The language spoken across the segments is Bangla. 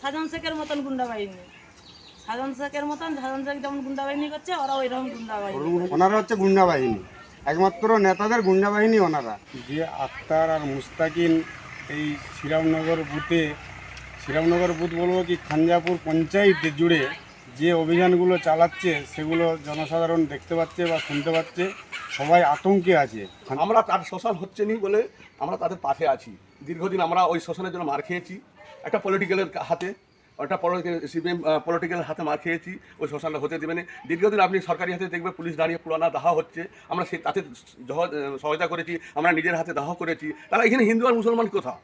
সাজন শেখের মতন গুন্ডা বাহিনী। সাজন শেখের মতন সাজন শেখ যেমন গুন্ডা বাহিনী করছে ওরা ওইরকম গুন্ডা বাহিনী ওনারা হচ্ছে গুন্ডা বাহিনী। একমাত্র নেতাদের গুন্ডা বাহিনী ওনারা। যে আক্তার আর মুস্তাকিন এই শ্রীরামনগর বুথে শ্রীরামনগর বুথ বলব কি খানজাপুর পঞ্চায়েত জুড়ে যে অভিযানগুলো চালাচ্ছে সেগুলো জনসাধারণ দেখতে পাচ্ছে বা শুনতে পাচ্ছে সবাই আতঙ্কে আছে। আমরা তার শোষণ হচ্ছে নি বলে আমরা তাদের পাশে আছি। দীর্ঘদিন আমরা ওই শোষণের জন্য মার খেয়েছি। একটা পলিটিক্যালের হাতে, একটা সিপিএম পলিটিক্যাল হাতে মার খেয়েছি, ওই শোষণটা হতে দেবে না। দীর্ঘদিন আপনি সরকারি হাতে দেখবে, পুলিশ দাঁড়িয়ে পুরানা দাহ হচ্ছে। আমরা সে তাতে সহায়তা করেছি, আমরা নিজের হাতে দাহ করেছি। তাহলে এখানে হিন্দু আর মুসলমান কোথাও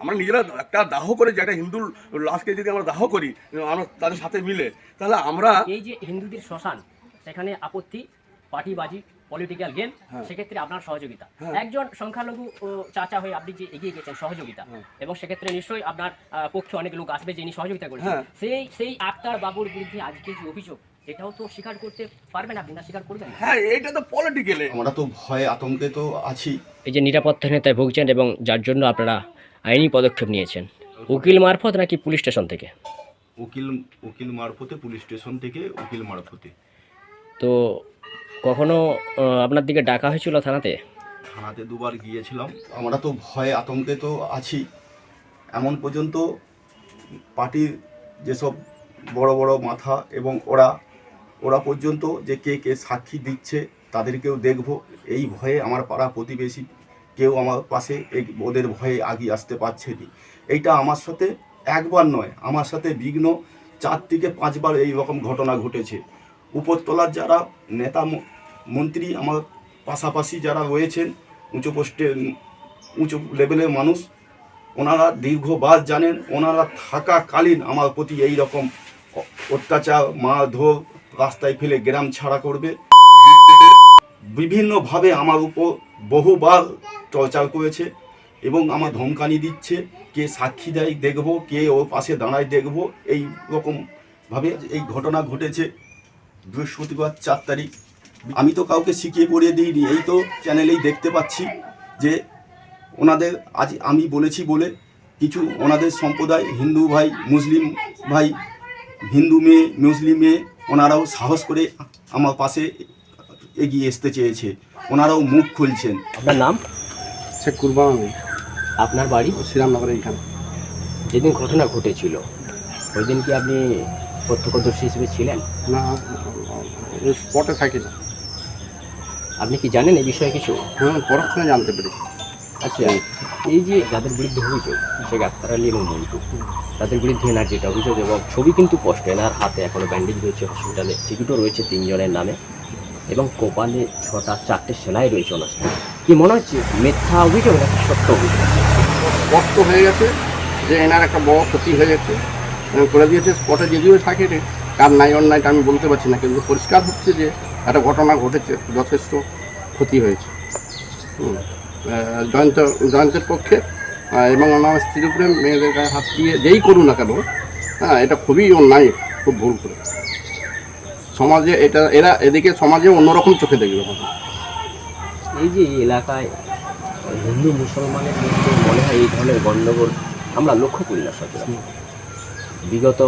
আমরা নিজেরা একটা দাহ করে যে একটা হিন্দুর লাশকে যদি আমরা দাহ করি, আমরা তাদের সাথে মিলে, তাহলে আমরা এই যে হিন্দুদের শ্মশান, সেখানে আপত্তি, পার্টিবাজি পলিটিক্যাল গেম সেক্ষেত্রে আপনার সহযোগিতা। হ্যাঁ। একজন সংখ্যালঘু চাচা হয়ে আপনি যে এগিয়ে গেছেন সহযোগিতা। হ্যাঁ। এবং সেক্ষেত্রে নিশ্চয়ই আপনার পক্ষে অনেক লোক আসবে যিনি সহযোগিতা করেছেন। হ্যাঁ। সেই সেই আক্তার বাবুর বিরুদ্ধে আজকে যে অভিযোগ এটাও তো স্বীকার করতে পারবেন আপনি না স্বীকার করবেন হ্যাঁ এইটা তো পলিটিক্যালে আমরা তো ভয়ে আতঙ্কে তো আছি। এই যে নিরাপত্তাহীনতায় ভুগছেন এবং যার জন্য আপনারা আইনি পদক্ষেপ নিয়েছেন। উকিল মারফত নাকি পুলিশ স্টেশন থেকে? উকিল উকিল মারফতে পুলিশ স্টেশন থেকে উকিল মারফতে। তো কখনো আপনার দিকে ডাকা হয়েছিল থানাতে? থানাতে দুবার গিয়েছিলাম। আমরা তো ভয়ে আতঙ্কে তো আছি। এমন পর্যন্ত পার্টির যেসব বড় বড় মাথা এবং ওরা ওরা পর্যন্ত যে কে কে সাক্ষী দিচ্ছে তাদেরকেও দেখব। এই ভয়ে আমার পাড়া প্রতিবেশী কেউ আমার পাশে এই ওদের ভয়ে আগিয়ে আসতে পারছে না। এইটা আমার সাথে একবার নয়, আমার সাথে বিঘ্ন চার থেকে পাঁচবার এই রকম ঘটনা ঘটেছে। উপরতলার যারা নেতা মন্ত্রী আমার পাশাপাশি যারা রয়েছেন, উঁচু পোস্টে, উঁচু লেভেলের মানুষ, ওনারা দীর্ঘবার জানেন, ওনারা থাকাকালীন আমার প্রতি এই রকম অত্যাচার, মারধর রাস্তায় ফেলে গ্রাম ছাড়া করবে। বিভিন্নভাবে আমার উপর বহুবার টর্চার করেছে এবং আমার ধমকানি দিচ্ছে, কে সাক্ষী দেয় দেখব, কে ওর পাশে দাঁড়ায় দেখব, এই রকমভাবে এই ঘটনা ঘটেছে বৃহস্পতিবার চার তারিখ। আমি তো কাউকে শিখিয়ে পড়িয়ে দিইনি এই তো চ্যানেলেই দেখতে পাচ্ছি যে ওনাদের আজ আমি বলেছি বলে কিছু ওনাদের সম্প্রদায় হিন্দু ভাই মুসলিম ভাই হিন্দু মেয়ে মুসলিম মেয়ে ওনারাও সাহস করে আমার পাশে এগিয়ে আসতে চেয়েছে। ওনারাও মুখ খুলছেন। আপনার নাম? সে কুরবান আমি আপনার বাড়ি? শ্রীরামনগরে এখানে যেদিন ঘটনা ঘটেছিল ওই দিন কি আপনি প্রত্যক্ষদর্শী হিসেবে ছিলেন? না স্পটে থাকি না। আপনি কি জানেন এই বিষয়ে কিছু? হ্যাঁ পরক্ষণে জানতে পেরেছি। আচ্ছা এই যে যাদের বিরুদ্ধে অভিযোগ শেখ আক্তার আলী এবং মন্টু তাদের বিরুদ্ধে এনার যেটা অভিযোগ এবং ছবি কিন্তু কষ্ট এনার হাতে এখনও ব্যান্ডেজ রয়েছে হসপিটালে টিকিটও রয়েছে তিনজনের নামে এবং কপালে ছটা চারটে সেলাই রয়েছে ওনার। কি মনে হচ্ছে মিথ্যা অভিযোগ নাকি সত্য অভিযোগ? স্পষ্ট হয়ে গেছে যে এনার একটা বড় ক্ষতি হয়ে গেছে। করে দিয়েছে স্পটে যদিও থাকে কার নাই অন্যায়টা আমি বলতে পারছি না কিন্তু পরিষ্কার হচ্ছে যে একটা ঘটনা ঘটেছে, যথেষ্ট ক্ষতি হয়েছে। জয়ন্ত, জয়ন্তের পক্ষে এবং আমার স্ত্রীর উপরে মেয়েদের গায়ে হাত দিয়ে যেই করুন না কেন হ্যাঁ এটা খুবই অন্যায়, খুব ভুল করে। সমাজে এটা, এরা এদিকে সমাজে অন্যরকম চোখে দেখবে এই যে এলাকায় হিন্দু মুসলমানের মধ্যে মনে হয় এই ধরনের গণ্ডগোল আমরা লক্ষ্য করি না সচরাচর। বিগত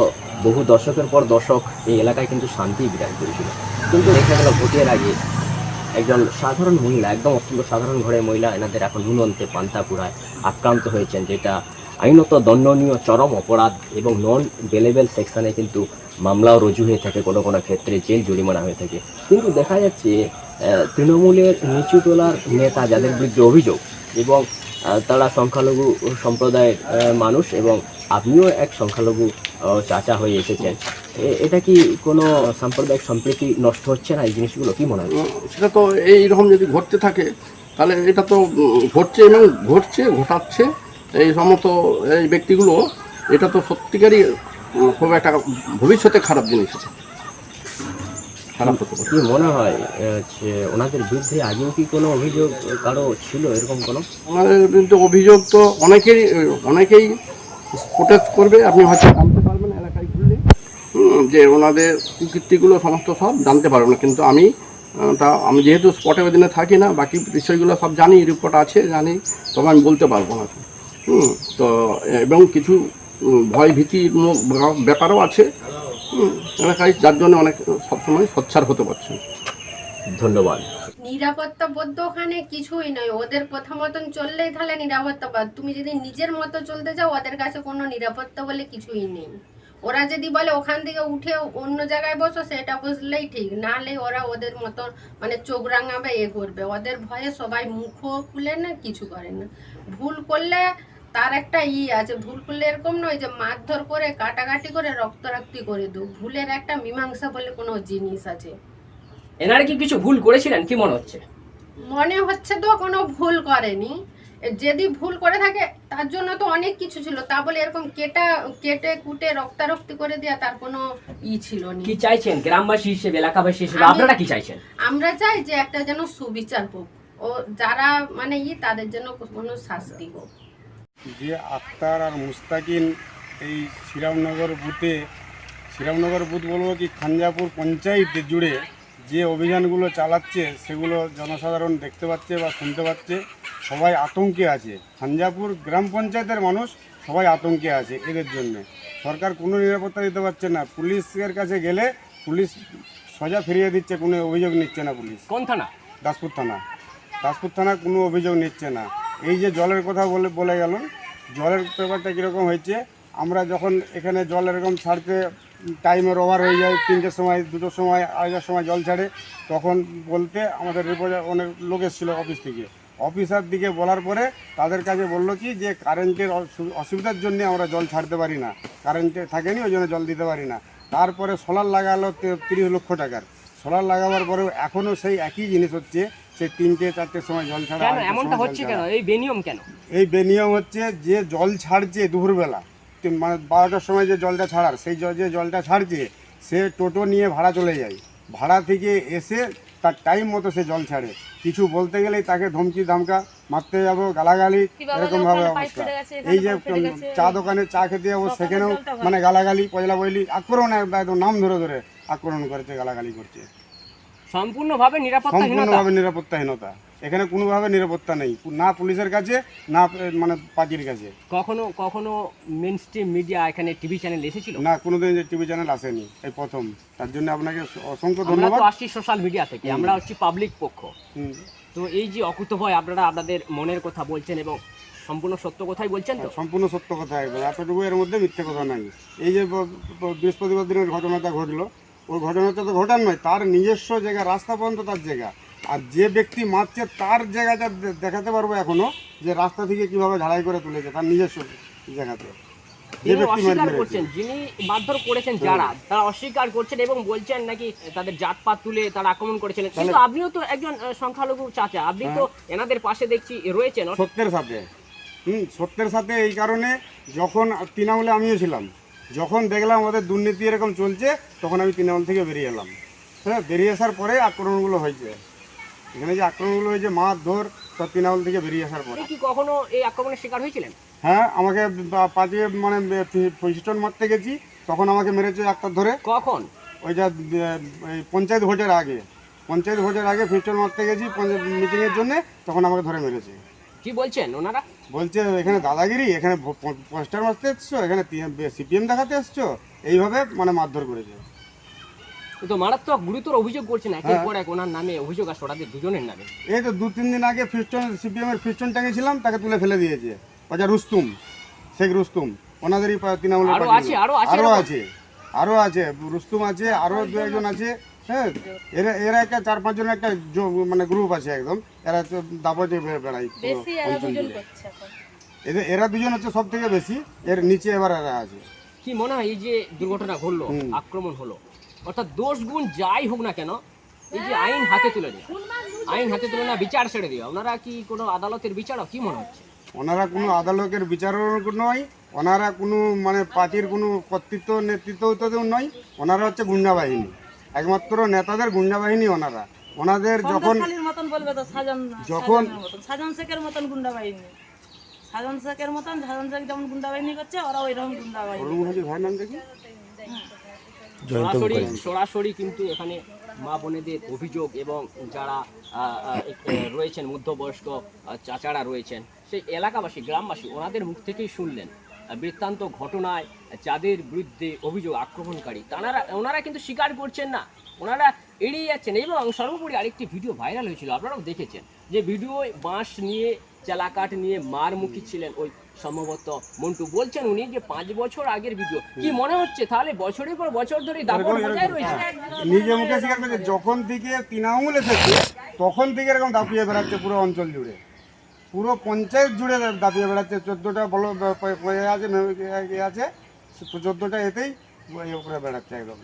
বহু দশকের পর দশক এই এলাকায় কিন্তু শান্তি বিরাজ করেছিল। কিন্তু দেখা গেল ভোটের আগে একজন সাধারণ মহিলা, একদম অত্যন্ত সাধারণ ঘরের মহিলা, এনাদের এখন নুনন্তে পান্তাপুরায় আক্রান্ত হয়েছেন, যেটা আইনত দণ্ডনীয় চরম অপরাধ এবং নন বেলেবেল সেকশনে কিন্তু মামলাও রুজু হয়ে থাকে কোনো কোনো ক্ষেত্রে, জেল জরিমানা হয়ে থাকে। কিন্তু দেখা যাচ্ছে তৃণমূলের নিচু তোলার নেতা যাদের বিরুদ্ধে অভিযোগ এবং তারা সংখ্যালঘু সম্প্রদায়ের মানুষ এবং আপনিও এক সংখ্যালঘু চাচা হয়ে এসেছেন। এটা কি কোনো সাম্প্রদায়িক সম্প্রীতি নষ্ট হচ্ছে না এই জিনিসগুলো? কি মনে হয়? সেটা তো এইরকম যদি ঘটতে থাকে তাহলে এটা তো ঘটছে এবং ঘটছে ঘটাচ্ছে এই সমস্ত এই ব্যক্তিগুলো। এটা তো সত্যিকারই খুব একটা ভবিষ্যতে খারাপ জিনিস আছে খারাপ কি মনে হয় যে ওনাদের বিরুদ্ধে আগেও কি কোনো অভিযোগ কারও ছিল এরকম কোনো? আমাদের বিরুদ্ধে অভিযোগ তো অনেকেই অনেকেই প্রোটেস্ট করবে, আপনি হয়তো জানতে পারবেন এলাকায় ঘুরলে। যে ওনাদের কুকীর্তিগুলো সমস্ত সব জানতে পারবেন। কিন্তু আমি তা, আমি যেহেতু স্পটে ওই দিনে থাকি না, বাকি বিষয়গুলো সব জানি রিপোর্ট আছে, জানি, তবে আমি বলতে পারব না। হুম, তো, এবং কিছু ভয় ব্যাপার- ব্যাপারও আছে। এলাকায়, যার জন্য অনেক, সবসময় সোচ্চার হতে পারছে। ধন্যবাদ। নিরাপত্তা বোধ ওখানে কিছুই নয়, ওদের কথা মতন চললেই তাহলে নিরাপত্তা পাও তুমি যদি নিজের মতো চলতে যাও ওদের কাছে কোনো নিরাপত্তা বলে কিছুই নেই। ওরা যদি বলে ওখান থেকে উঠে অন্য জায়গায় বসো, সেটা বসলেই ঠিক। নাহলে ওরা ওদের মতন মানে চোখ রাঙাবে, এ করবে। ওদের ভয়ে সবাই মুখও খুলে না, কিছু করে না। ভুল করলে তার একটা ই আছে। ভুল করলে এরকম নয় যে মারধর করে, কাটাকাটি করে, রক্তারক্তি করে দু। ভুলের একটা মীমাংসা বলে কোনো জিনিস আছে। এনারা কি কিছু ভুল করেছিলেন? কি মনে হচ্ছে? মনে হচ্ছে তো কোনো ভুল করেনি। যদি ভুল করে থাকে তার জন্য তো অনেক কিছু ছিল। তা বলে এরকম কেটা কেটে কুটে রক্তারক্তি করে দেওয়া তার কোনো ই ছিল না। কি চাইছেন? গ্রামবাসী হিসেবে এলাকাবাসী হিসেবে আপনারা কি চাইছেন? আমরা চাই যে একটা যেন সুবিচার হোক ও যারা মানে ই তাদের জন্য কোনো শাস্তি হোক। যে আক্তার আর মুস্তাকিন এই শ্রীরামনগর বুথে শ্রীরামনগর বুথ বলব কি খানজাপুর পঞ্চায়েত জুড়ে যে অভিযানগুলো চালাচ্ছে সেগুলো জনসাধারণ দেখতে পাচ্ছে বা শুনতে পাচ্ছে। সবাই আতঙ্কে আছে। খানজাপুর গ্রাম পঞ্চায়েতের মানুষ সবাই আতঙ্কে আছে এদের জন্য। সরকার কোনো নিরাপত্তা দিতে পারছে না। পুলিশের কাছে গেলে পুলিশ সজা ফিরিয়ে দিচ্ছে কোনো অভিযোগ নিচ্ছে না পুলিশ। কোন থানা? দাসপুর থানা। দাসপুর থানা কোনো অভিযোগ নিচ্ছে না। এই যে জলের কথা বলে বলে গেল জলের ব্যাপারটা কীরকম হয়েছে? আমরা যখন এখানে জল এরকম ছাড়তে টাইমের ওভার হয়ে যায় তিনটের সময় দুটোর সময় আড়াইটার সময় জল ছাড়ে তখন বলতে আমাদের রিপোর্ট অনেক লোক এসেছিল অফিস থেকে। অফিসার দিকে বলার পরে তাদের কাছে বলল কি যে কারেন্টের অসুবিধার জন্য আমরা জল ছাড়তে পারি না। কারেন্টে থাকেনি ওই জন্য জল দিতে পারি না। তারপরে সোলার লাগালো তিরিশ লক্ষ টাকার। সোলার লাগাবার পরেও এখনও সেই একই জিনিস হচ্ছে সেই তিনটে চারটের সময় জল ছাড়া এমনটা হচ্ছে কেন। এই বেনিয়ম কেন? এই বেনিয়ম হচ্ছে যে জল ছাড়ছে দুপুরবেলা। মানে বারোটার সময় যে জলটা ছাড়ার সেই জল যে জলটা ছাড়ছে সে টোটো নিয়ে ভাড়া চলে যায়। ভাড়া থেকে এসে তার টাইম মতো সে জল ছাড়ে। কিছু বলতে গেলেই তাকে ধমকি ধামকা মারতে যাব গালাগালি এরকমভাবে অবস্থা। এই যে চা দোকানে চা খেতে যাব সেখানেও মানে গালাগালি পয়লা পয়লি আক্রমণ একদম নাম ধরে ধরে আক্রমণ করেছে গালাগালি করছে। সম্পূর্ণভাবে নিরাপত্তাহীনতা। সম্পূর্ণভাবে নিরাপত্তাহীনতা। এখানে কোনোভাবে নিরাপত্তা নেই। না পুলিশের কাছে না মানে পার্টির কাছে। কখনো কখনো মেন স্ট্রিম মিডিয়া এখানে টিভি চ্যানেল এসেছিল? না কোনোদিন টিভি চ্যানেল আসেনি এই প্রথম। তার জন্য আপনাকে অসংখ্য আমরা ধন্যবাদ। তো আসছি সোশ্যাল মিডিয়া থেকে আমরা হচ্ছি পাবলিক পক্ষ। তো এই যে অকুতভয় আপনারা আপনাদের মনের কথা বলছেন এবং সম্পূর্ণ সত্য কথাই বলছেন তো? সম্পূর্ণ সত্য কথা একদম এতটুকু এর মধ্যে মিথ্যে কথা নাই। এই যে বৃহস্পতিবার দিনের ঘটনাটা ঘটলো ওই ঘটনাটা তো ঘটার নয় তার নিজস্ব জায়গা রাস্তা পর্যন্ত তার জায়গা। আর যে ব্যক্তি মারছে তার জায়গাটা দেখাতে পারব এখনও যে রাস্তা থেকে কীভাবে ঝাড়াই করে তুলেছে তার নিজস্ব জায়গাতে। অস্বীকার করছেন যিনি মারধর করেছেন যারা তারা অস্বীকার করছেন এবং বলছেন নাকি তাদের জাতপাত তুলে তারা আক্রমণ করেছিলেন। কিন্তু আপনিও তো একজন সংখ্যালঘু চাচা আপনি তো হ্যাঁ। এনাদের পাশে দেখছি রয়েছেন। সত্যের সাথে। হুম সত্যের সাথে এই কারণে যখন তৃণমূলে আমিও ছিলাম যখন দেখলাম আমাদের দুর্নীতি এরকম চলছে তখন আমি তৃণমূল থেকে বেরিয়ে এলাম। হ্যাঁ বেরিয়ে আসার পরে আক্রমণগুলো হয়েছে। এখানে যে আক্রমণগুলো হয়েছে মার ধর সব তৃণমূল থেকে বেরিয়ে আসার পরে। কি কখনো এই আক্রমণের শিকার হয়েছিলেন? হ্যাঁ আমাকে পাঁচে মানে পিস্টন মারতে গেছি তখন আমাকে মেরেছে একটা ধরে। কখন? ওই যা পঞ্চায়েত ভোটের আগে। পঞ্চায়েত ভোটের আগে পিস্টন মারতে গেছি মিটিংয়ের জন্য তখন আমাকে ধরে মেরেছে। কি বলছেন ওনারা? বলছে এখানে দাদাগিরি এখানে পোস্টার মারতে এসছো এখানে সিপিএম দেখাতে এসছো। এইভাবে মানে মারধর করেছে। তো মারাত্মক গুরুতর অভিযোগ করছেন একের হ্যাঁ। পর এক ওনার নামে অভিযোগ আসছে ওনাদের দুজনের নামে। এই তো দু তিন দিন আগে ফিস্টন সিপিএম এর ফিস্টন টাঙিয়েছিলাম তাকে তুলে ফেলে দিয়েছে। ওটা রুস্তুম শেখ রুস্তুম ওনাদেরই তৃণমূলের আরও আছে। আরও আছে আরও আছে আরও আছে রুস্তুম আছে আরও দু একজন আছে। হ্যাঁ এরা এরা একটা চার পাঁচজনের একটা মানে গ্রুপ আছে একদম। এরা দাপটে বেড়ায় এদের এরা দুজন হচ্ছে সব থেকে বেশি এর নিচে এবার এরা আছে। কি মনে হয় এই যে দুর্ঘটনা ঘটলো আক্রমণ হলো অর্থাৎ দোষ গুণ যাই হোক না কেন এই যে আইন হাতে তুলে নেওয়া আইন হাতে তুলে না বিচার ছেড়ে দেওয়া ওনারা কি কোনো আদালতের বিচারক? কি মনে হচ্ছে? ওনারা কোনো আদালতের বিচারক নয় ওনারা কোনো মানে পার্টির কোনো কর্তৃত্ব নেতৃত্ব তো নয় ওনারা হচ্ছে গুন্ডা বাহিনী। একমাত্র নেতাদের গুন্ডা বাহিনী ওনারা। ওনাদের যখন মতন বলবে তো সাজন যখন- সাজন শেখের মতন গুন্ডা বাহিনী। সাজন শেখের মতন সাজন শেখ যেমন গুন্ডা বাহিনী করছে ওরা ওইরকম গুন্ডা বাহিনী। অরুণ নাম দেখি? সরাসরি সরাসরি কিন্তু এখানে মা বোনেদের অভিযোগ এবং যারা রয়েছেন মধ্যবয়স্ক চাচারা রয়েছেন সেই এলাকাবাসী গ্রামবাসী ওনাদের মুখ থেকেই শুনলেন। বৃত্তান্ত ঘটনায় যাদের বিরুদ্ধে অভিযোগ আক্রমণকারী। তারা ওনারা কিন্তু স্বীকার করছেন না। ওনারা এড়িয়ে যাচ্ছেন এবং সর্বোপরি আরেকটি ভিডিও ভাইরাল হয়েছিল আপনারাও দেখেছেন। যে ভিডিও বাঁশ নিয়ে চালাকাঠ নিয়ে মার মুখী ছিলেন ওই সম্ভবত মন্টু। বলছেন উনি যে পাঁচ বছর আগের ভিডিও। কি মনে হচ্ছে? তাহলে বছরের পর বছর ধরে নিজে মুখে স্বীকার করছে যখন থেকে তৃণমূল এসেছে তখন থেকে এরকম দাপিয়ে বেড়াচ্ছে পুরো অঞ্চল জুড়ে। পুরো পঞ্চায়েত জুড়ে দাপিয়ে বেড়াচ্ছে। চোদ্দোটা বলো আছে আছে। চোদ্দোটা এতেই এ উপরে বেড়াচ্ছে একদম।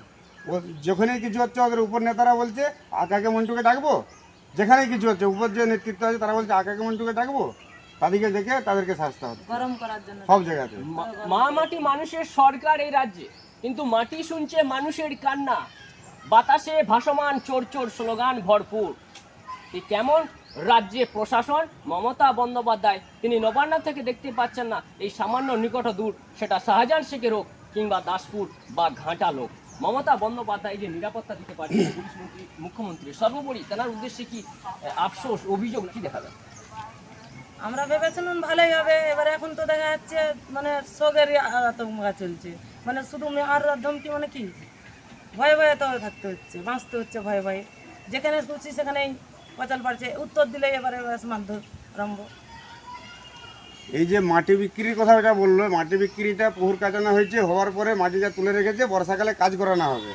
ও যেখানেই কিছু হচ্ছে ওদের উপর নেতারা বলছে আকাকে মন্টুকে ডাকবো? যেখানেই কিছু হচ্ছে উপর যে নেতৃত্ব আছে তারা বলছে আকাকে মন্টুকে ডাকবো? তাদেরকে দেখে তাদেরকে শাস্তি হবে গরম করার জন্য। সব জায়গাতে। মা মাটি মানুষের সরকার এই রাজ্যে কিন্তু মাটি শুনছে মানুষের কান্না। বাতাসে ভাসমান চোর চোর স্লোগান ভরপুর। কেমন রাজ্যে প্রশাসন মমতা বন্দ্যোপাধ্যায়, তিনি নবান্ন থেকে দেখতে পাচ্ছেন না, এই সামান্য নিকট দূর। সেটা শাহজাহান শেখের হোক কিংবা দাসপুর বা ঘাটা লোক। মমতা বন্দ্যোপাধ্যায় যে নিরাপত্তা দিতে পারছে পুলিশ মন্ত্রী, মুখ্যমন্ত্রী, সর্বোপরি তেনার উদ্দেশ্যে কি আফসোস, অভিযোগ কি দেখা যায় আমরা ভেবেছিলাম ভালোই হবে, এবার এখন তো দেখা যাচ্ছে মানে শোকের আতঙ্ক চলছে। মানে শুধু আর ধমকি মানে কি? ভয়ে ভয়ে তো থাকতে হচ্ছে, বাঁচতে হচ্ছে ভয়ে ভয়ে। যেখানে খুশি সেখানেই পচাল পারছে উত্তর দিলে এবারে আরম্ভ। এই যে মাটি বিক্রির কথা এটা বলল মাটি বিক্রিটা পুকুর কাটানো হয়েছে হওয়ার পরে মাটিটা তুলে রেখেছে বর্ষাকালে কাজ করানো হবে।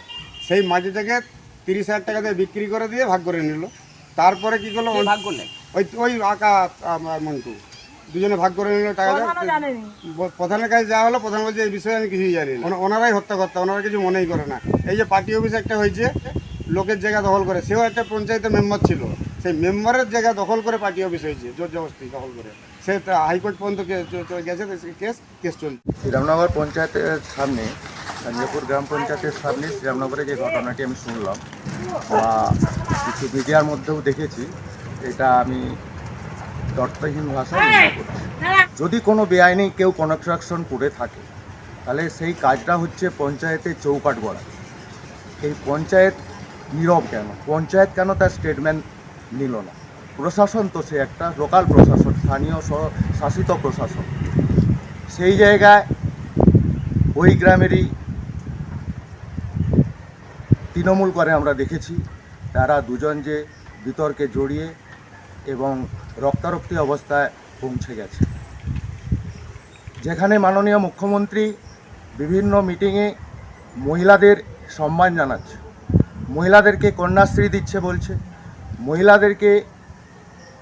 সেই মাটিটাকে তিরিশ হাজার টাকা দিয়ে বিক্রি করে দিয়ে ভাগ করে নিল। তারপরে কি করল? ভাগ করলেন ওই ওই আঁকা আমার মন্টু। দুজনে ভাগ করে নিল টাকাটা। ব- প্রধানের কাছে যাওয়া হলো প্রধান বলছে এই বিষয়ে আমি কিছুই জানি না। ওনারাই হত্যা করতে ওনারা কিছু মনেই করে না। এই যে পার্টি অফিস একটা হয়েছে লোকের জায়গা দখল করে সেও একটা পঞ্চায়েতের মেম্বার ছিল। সেই মেম্বারের জায়গা দখল করে পার্টি অফিস হয়েছে জোর জবস্তি দখল করে। সে তা হাইকোর্ট পর্যন্ত গেছে কেস কেস চলছে। শ্রীরামনগর পঞ্চায়েতের সামনে সঞ্জয়পুর গ্রাম পঞ্চায়েতের সামনে শ্রীরামনগরে যে ঘটনাটি আমি শুনলাম বা কিছু মিডিয়ার মধ্যেও দেখেছি এটা আমি নিন্দা করছি। যদি কোনো বেআইনি কেউ কনস্ট্রাকশন করে থাকে তাহলে সেই কাজটা হচ্ছে পঞ্চায়েতের চৌকাট গড়া। এই পঞ্চায়েত নীরব কেন? পঞ্চায়েত কেন তার স্টেটমেন্ট নিল না। প্রশাসন তো সে একটা লোকাল প্রশাসন, স্থানীয় শাসিত প্রশাসন। সেই জায়গায় ওই গ্রামেরই তৃণমূল করে আমরা দেখেছি। তারা দুজন যে বিতর্কে জড়িয়ে এবং রক্তারক্তি অবস্থায় পৌঁছে গেছে। যেখানে মাননীয় মুখ্যমন্ত্রী বিভিন্ন মিটিংয়ে মহিলাদের সম্মান জানাচ্ছে। মহিলাদেরকে কন্যাশ্রী দিচ্ছে বলছে। মহিলাদেরকে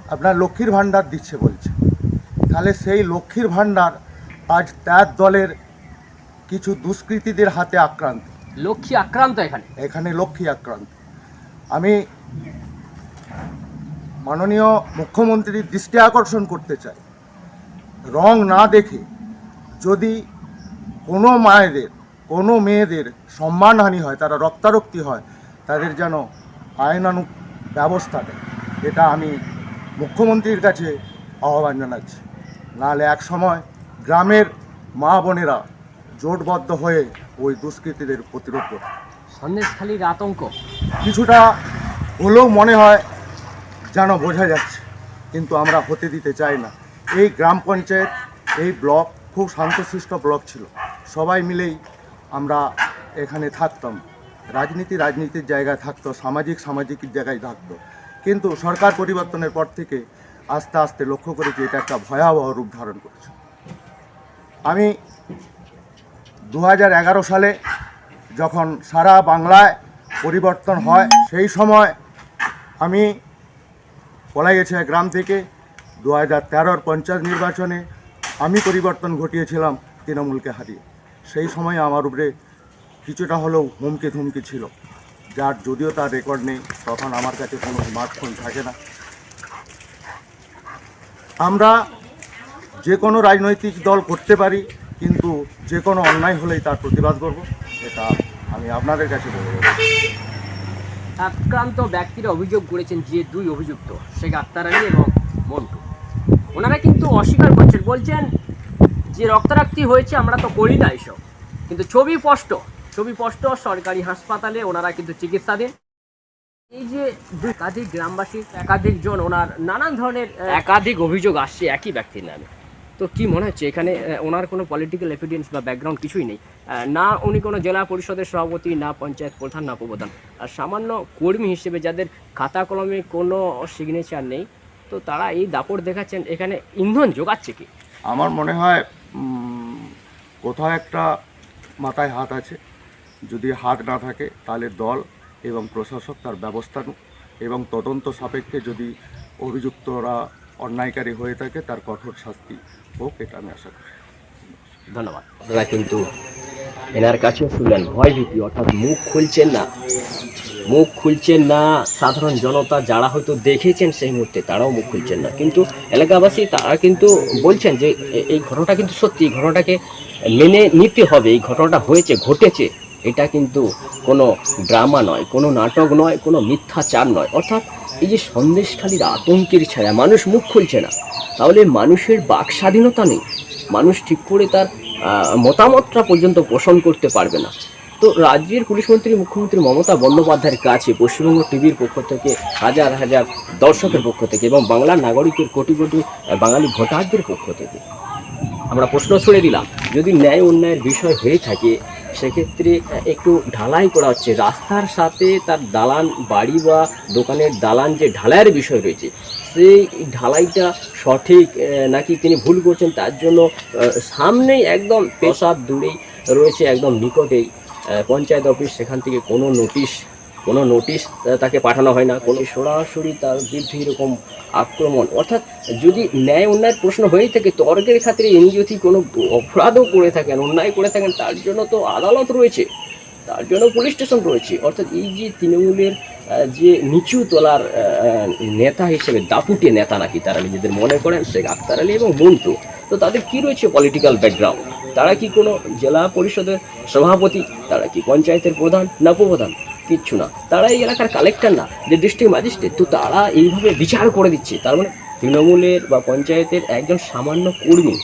আপনার লক্ষ্মীর ভাণ্ডার দিচ্ছে বলছে। তাহলে সেই লক্ষ্মীর ভাণ্ডার আজ তার দলের কিছু দুষ্কৃতীদের হাতে আক্রান্ত। লক্ষ্মী আক্রান্ত এখানে? এখানে লক্ষ্মী আক্রান্ত। আমি মাননীয় মুখ্যমন্ত্রীর দৃষ্টি আকর্ষণ করতে চাই। রং না দেখে যদি কোনো মায়েদের কোনো মেয়েদের সম্মানহানি হয় তারা রক্তারক্তি হয় তাদের যেন আইনানুক ব্যবস্থা দেয় এটা আমি মুখ্যমন্ত্রীর কাছে আহ্বান জানাচ্ছি। নাহলে এক সময় গ্রামের মা বোনেরা জোটবদ্ধ হয়ে ওই দুষ্কৃতীদের প্রতিরোধ করবে সন্দেশখালীর আতঙ্ক। কিছুটা হলেও মনে হয় যেন বোঝা যাচ্ছে কিন্তু আমরা হতে দিতে চাই না। এই গ্রাম পঞ্চায়েত এই ব্লক খুব শান্তশিষ্ট ব্লক ছিল। সবাই মিলেই আমরা এখানে থাকতাম। রাজনীতি রাজনীতির জায়গায় থাকতো, সামাজিক সামাজিক জায়গায় থাকতো। কিন্তু সরকার পরিবর্তনের পর থেকে আস্তে আস্তে লক্ষ্য করেছি এটা একটা ভয়াবহ রূপ ধারণ করেছে। আমি দু হাজার এগারো সালে যখন সারা বাংলায় পরিবর্তন হয়, সেই সময় আমি বলা গেছে গ্রাম থেকে দু হাজার তেরোর পঞ্চায়েত নির্বাচনে আমি পরিবর্তন ঘটিয়েছিলাম, তৃণমূলকে হারিয়ে। সেই সময় আমার উপরে কিছুটা হলেও হুমকি ধুমকি ছিল। যার যদিও তার রেকর্ড নেই, তখন আমার কাছে কোনো স্মার্টফোন থাকে না। আমরা যে কোনো রাজনৈতিক দল করতে পারি, কিন্তু যে কোনো অন্যায় হলেই তার প্রতিবাদ করব, এটা আমি আপনাদের কাছে বলব আক্রান্ত ব্যক্তিরা অভিযোগ করেছেন যে দুই অভিযুক্ত, শেখ আক্তার আলী এবং মন্টু। ওনারা কিন্তু অস্বীকার করছেন, বলছেন যে রক্তারাক্তি হয়েছে, আমরা তো করি না এসব। কিন্তু ছবি স্পষ্ট ছবি স্পষ্ট সরকারি হাসপাতালে ওনারা কিন্তু চিকিৎসাধীন এই যে একাধিক গ্রামবাসী একাধিক জন ওনার নানান ধরনের একাধিক অভিযোগ আসছে একই ব্যক্তির নামে। তো কি মনে হচ্ছে এখানে ওনার কোনো পলিটিক্যাল এভিডেন্স বা ব্যাকগ্রাউন্ড কিছুই নেই? না উনি কোনো জেলা পরিষদের সভাপতি না পঞ্চায়েত প্রধান না উপপ্রধান। আর সামান্য কর্মী হিসেবে যাদের খাতা কলমে কোনো সিগনেচার নেই তো তারা এই দাপট দেখাচ্ছেন এখানে ইন্ধন যোগাচ্ছে কি? আমার মনে হয় কোথাও একটা মাথায় হাত আছে। যদি হাত না থাকে, তাহলে দল এবং প্রশাসক তার ব্যবস্থা এবং তদন্ত সাপেক্ষে যদি অভিযুক্তরা অন্যায়কারী হয়ে থাকে, তার কঠোর শাস্তি হোক, এটা আমি আশা করি। ধন্যবাদ। আপনারা কিন্তু এনার কাছে শুনলেন, ভয় ভীতি, অর্থাৎ মুখ খুলছেন না। মুখ খুলছেন না, সাধারণ জনতা যারা হয়তো দেখেছেন সেই মুহূর্তে, তারাও মুখ খুলছেন না। কিন্তু এলাকাবাসী, তারা কিন্তু বলছেন যে এই ঘটনাটা কিন্তু সত্যি ঘটনাটাকে মেনে নিতে হবে, এই ঘটনাটা হয়েছে, ঘটেছে। এটা কিন্তু কোনো ড্রামা নয়, কোনো নাটক নয়, কোনো মিথ্যাচার নয়। অর্থাৎ এই যে সন্দেশখালীর আতঙ্কের ছায়া, মানুষ মুখ খুলছে না। তাহলে মানুষের বাক স্বাধীনতা নেই। মানুষ ঠিক করে তার মতামতটা পর্যন্ত পোষণ করতে পারবে না। তো রাজ্যের পুলিশ মন্ত্রী, মুখ্যমন্ত্রী মমতা বন্দ্যোপাধ্যায়ের কাছে পশ্চিমবঙ্গ টিভির পক্ষ থেকে, হাজার হাজার দর্শকের পক্ষ থেকে এবং বাংলার নাগরিকের কোটি কোটি বাঙালি ভোটারদের পক্ষ থেকে আমরা প্রশ্ন ছুড়ে দিলাম। যদি ন্যায় অন্যায়ের বিষয় হয়ে থাকে সেক্ষেত্রে একটু ঢালাই করা হচ্ছে। রাস্তার সাথে তার দালান বাড়ি বা দোকানের দালান যে ঢালাইয়ের বিষয় রয়েছে, সেই ঢালাইটা সঠিক নাকি তিনি ভুল করছেন? তার জন্য সামনেই একদম পেশাব দূরেই রয়েছে, একদম নিকটেই পঞ্চায়েত অফিস, সেখান থেকে কোনো নোটিশ কোনো নোটিশ তাকে পাঠানো হয় না। কোনো সরাসরি তার বিরুদ্ধে এরকম আক্রমণ। অর্থাৎ যদি ন্যায় অন্যায়ের প্রশ্ন হয়েই থাকে, তর্কের খাতিরে ইনি যদি কোনো অপরাধও করে থাকেন, অন্যায় করে থাকেন, তার জন্য তো আদালত রয়েছে। তার জন্য পুলিশ স্টেশন রয়েছে। অর্থাৎ এই যে তৃণমূলের যে নিচু তলার নেতা হিসেবে দাপুটে নেতা নাকি, তারা নিজেদের মনে করেন শেখ আক্তার আলী এবং মন্টু। তো তাদের কি রয়েছে পলিটিক্যাল ব্যাকগ্রাউন্ড তারা কি কোনো জেলা পরিষদের সভাপতি? তারা কি পঞ্চায়েতের প্রধান না উপপ্রধান? কিচ্ছু না। তারা এই এলাকার কালেক্টর না। যে ডিস্ট্রিক্ট ম্যাজিস্ট্রেট তো তারা এইভাবে বিচার করে দিচ্ছে। তার মানে তৃণমূলের বা পঞ্চায়েতের একজন সামান্য কর্মী,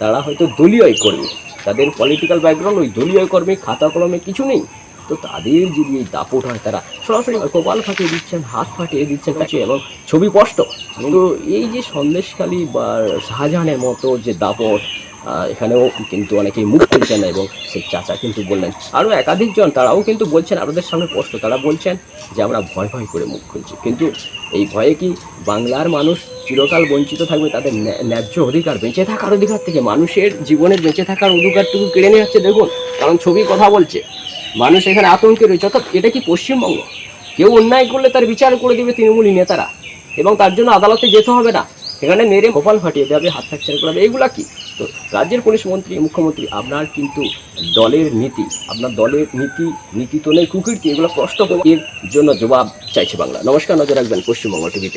তারা হয়তো দলীয় কর্মী। তাদের পলিটিক্যাল ব্যাকগ্রাউন্ড ওই দলীয় কর্মী, খাতা কলমে কিছু নেই। তো তাদের যদি এই দাপট হয়, তারা সরাসরি কপাল ফাটিয়ে দিচ্ছেন, হাত ফাটিয়ে দিচ্ছেন কাছে এবং ছবি স্পষ্ট। তো এই যে সন্দেশখালী বা শাহজাহানের মতো যে দাপট এখানেও কিন্তু অনেকেই মুখ খুলছেন এবং সেই চাচা কিন্তু বললেন আরও একাধিকজন তারাও কিন্তু বলছেন আপনাদের সামনে স্পষ্ট তারা বলছেন যে আমরা ভয় ভয় করে মুখ খুলছি। কিন্তু এই ভয়ে কি বাংলার মানুষ চিরকাল বঞ্চিত থাকবে? তাদের ন্যা- ন্যায্য অধিকার বেঁচে থাকার অধিকার থেকে মানুষের জীবনের বেঁচে থাকার অধিকারটুকু কেড়ে নিয়ে যাচ্ছে। দেখুন, কারণ ছবি কথা বলছে, মানুষ এখানে আতঙ্কে রয়েছে। অর্থাৎ এটা কি পশ্চিমবঙ্গ? কেউ অন্যায় করলে তার বিচার করে দেবে তৃণমূলী নেতারা, এবং তার জন্য আদালতে যেতে হবে না। এখানে মেরে কপাল ফাটিয়ে দেবে হাত ফ্র্যাকচার করে দেবে এইগুলা কি? তো রাজ্যের পুলিশ মন্ত্রী, মুখ্যমন্ত্রী, আপনার কিন্তু দলের নীতি, আপনার দলের নীতি নীতি তো নেই কুকীর্তি, এগুলো স্পষ্ট এর জন্য জবাব চাইছে বাংলা। নমস্কার, নজর রাখবেন পশ্চিমবঙ্গ টিভিতে।